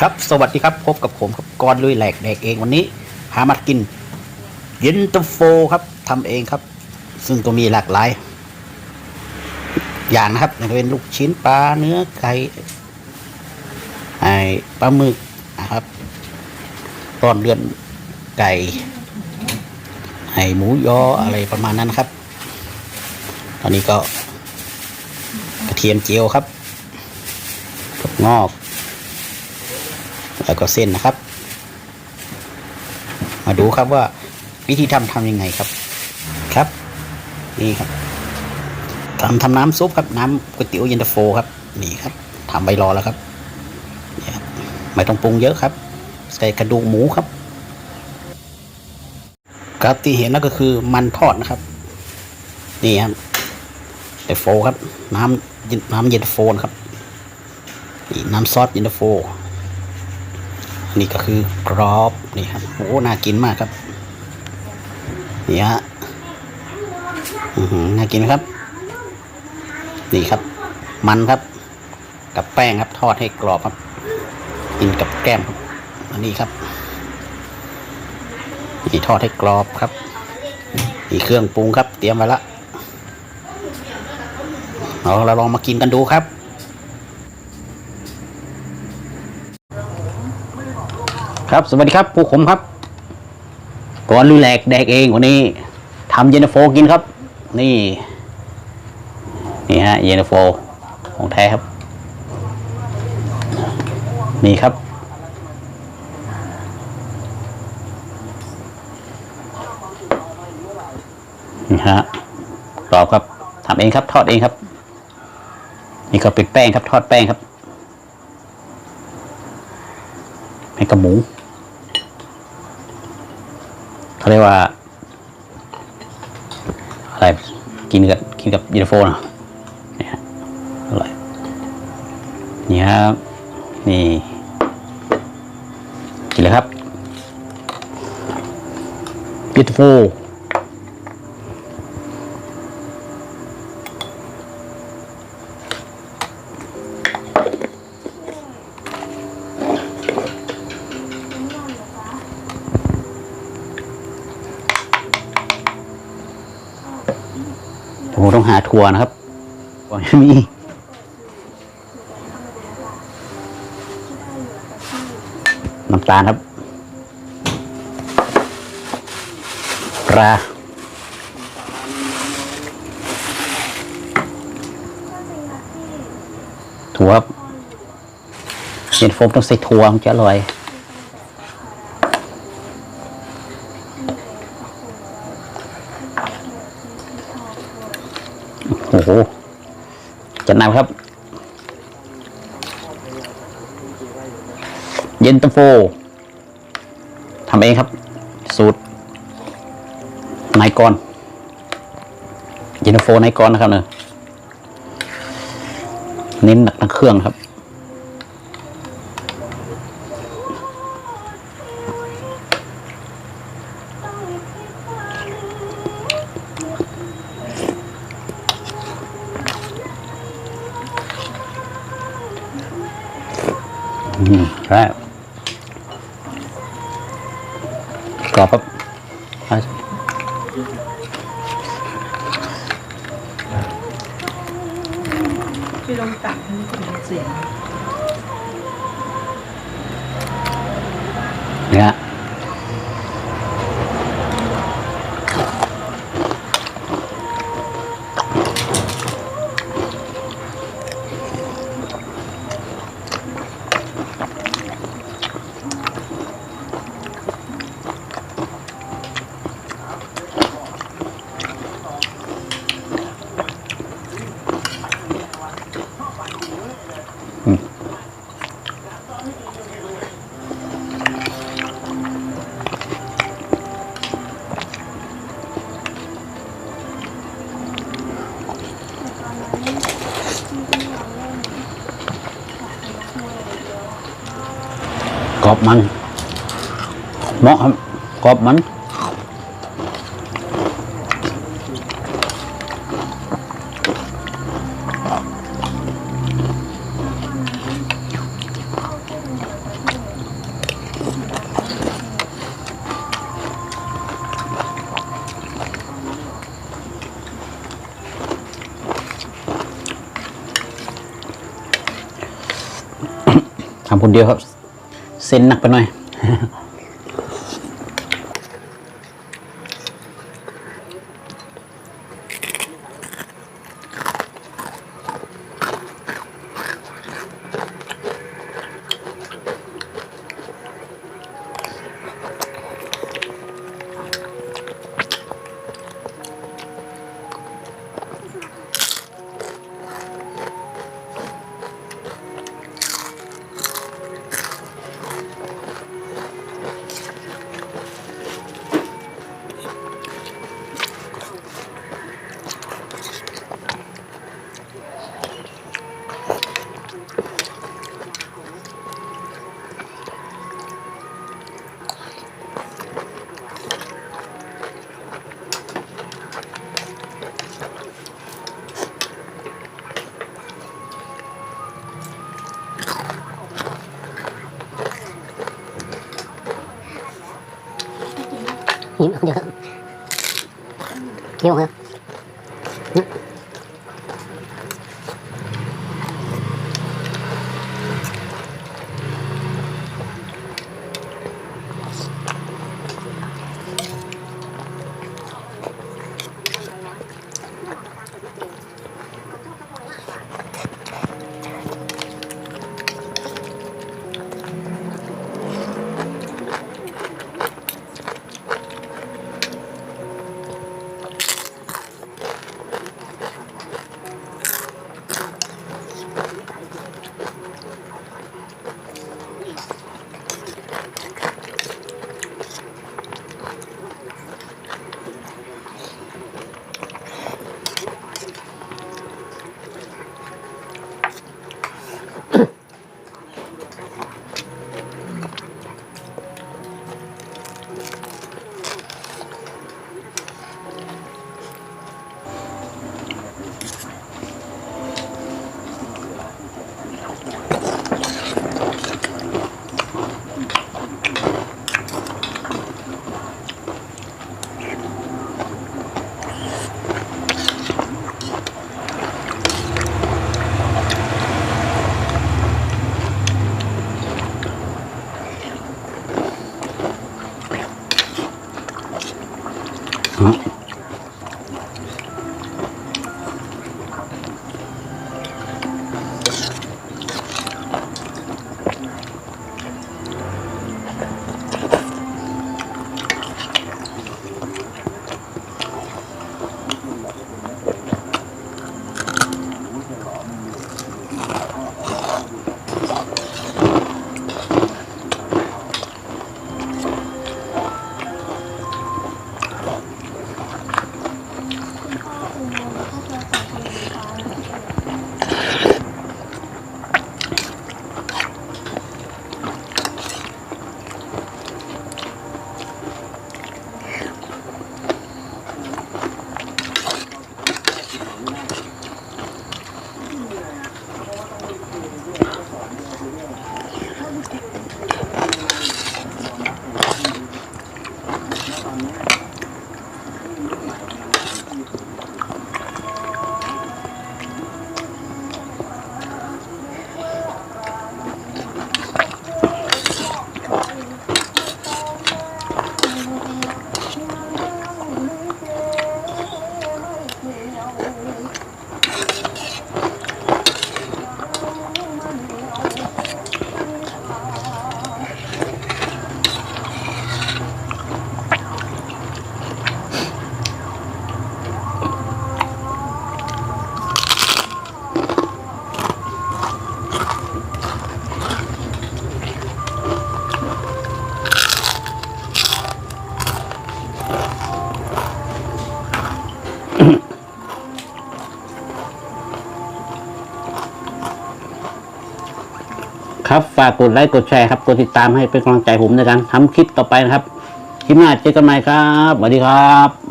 ครับ สวัสดีครับ พบกับผมครับกรลุยแหลกแดกเองวันนี้ หามากิน เย็นตาโฟครับทำเองครับ ซึ่งก็มีหลากหลาย อย่างนะครับอย่างเป็นลูกชิ้นปลาเนื้อไก่ไอปลาหมึกนะครับตอนเลือนไก่ไอหมูยออะไรประมาณนั้นครับ ตอนนี้ก็กระเทียมเจียวครับงอก แล้วก็เส้นนะครับ มาดูครับว่าวิธีทำทำยังไงครับ ครับนี่ครับทำทำน้ำซุปครับน้ำก๋วยเตี๋ยวเย็นตาโฟครับนี่ครับทำไว้รอแล้วครับนี่ครับไม่ต้องปรุงเยอะครับ ใส่กระดูกหมูครับครับที่เห็นนั่นก็คือมันทอดนะครับ นี่ครับเย็นตาโฟครับ น้ำน้ำเย็นตาโฟนครับนี่น้ำซอสเย็นตาโฟ นี่ก็คือกรอบนี่ครับโอ้น่ากินมากครับนี่ฮะอือหือน่ากินครับ นี่ครับ มันครับ กับแป้งครับ ทอดให้กรอบครับ กินกับแก้มครับอันนี้ครับนี่ทอดให้กรอบครับนี่เครื่องปรุงครับ เตรียมไว้ละเราเราลองมากินกันดูครับ ครับสวัสดีครับผู้ผมครับ ก่อนลุยแหลกแดกเองวันนี้ทำเยนาโฟกินครับ นี่ นี่ฮะเยนาโฟของแท้ครับ นี่ครับ นี่ฮะกรอบครับทำเองครับ ทอดเองครับ นี่ก็เป็นแป้งครับ ทอดแป้งครับแป้กับหมู เขาเรียกว่า อะไร กินกับกินกับเย็นตาโฟนะนี่ฮะอร่อยนี่ครับนี่ กินเลยครับเย็นตาโฟ ต้องหาทัวร์นะครับก่อนมีน้ำตาลครับปลาถั่วเย็นโฟมต้องใส่ถั่วมันจะอร่อย โอ้โหจะนำครับ เย็นตาโฟทำเองครับ สูตรนายกรเย็นตาโฟนายกรนะครับเนอะเน้นหนักทั้งเครื่องครับ อืมใช่กรอบครับอะพี่ลองตักให้มันเสียงเนี่ย กรอบมันเหมาะครับกรอบมัน คนเดียวครับ เส้นหนักไปหน่อย 你你喝你给我喝 ครับ ฝากกดไลค์กดแชร์ครับ กดติดตามให้เป็นกำลังใจผมในการทำคลิปต่อไปนะครับ คลิปหน้าเจอกันใหม่ครับสวัสดีครับ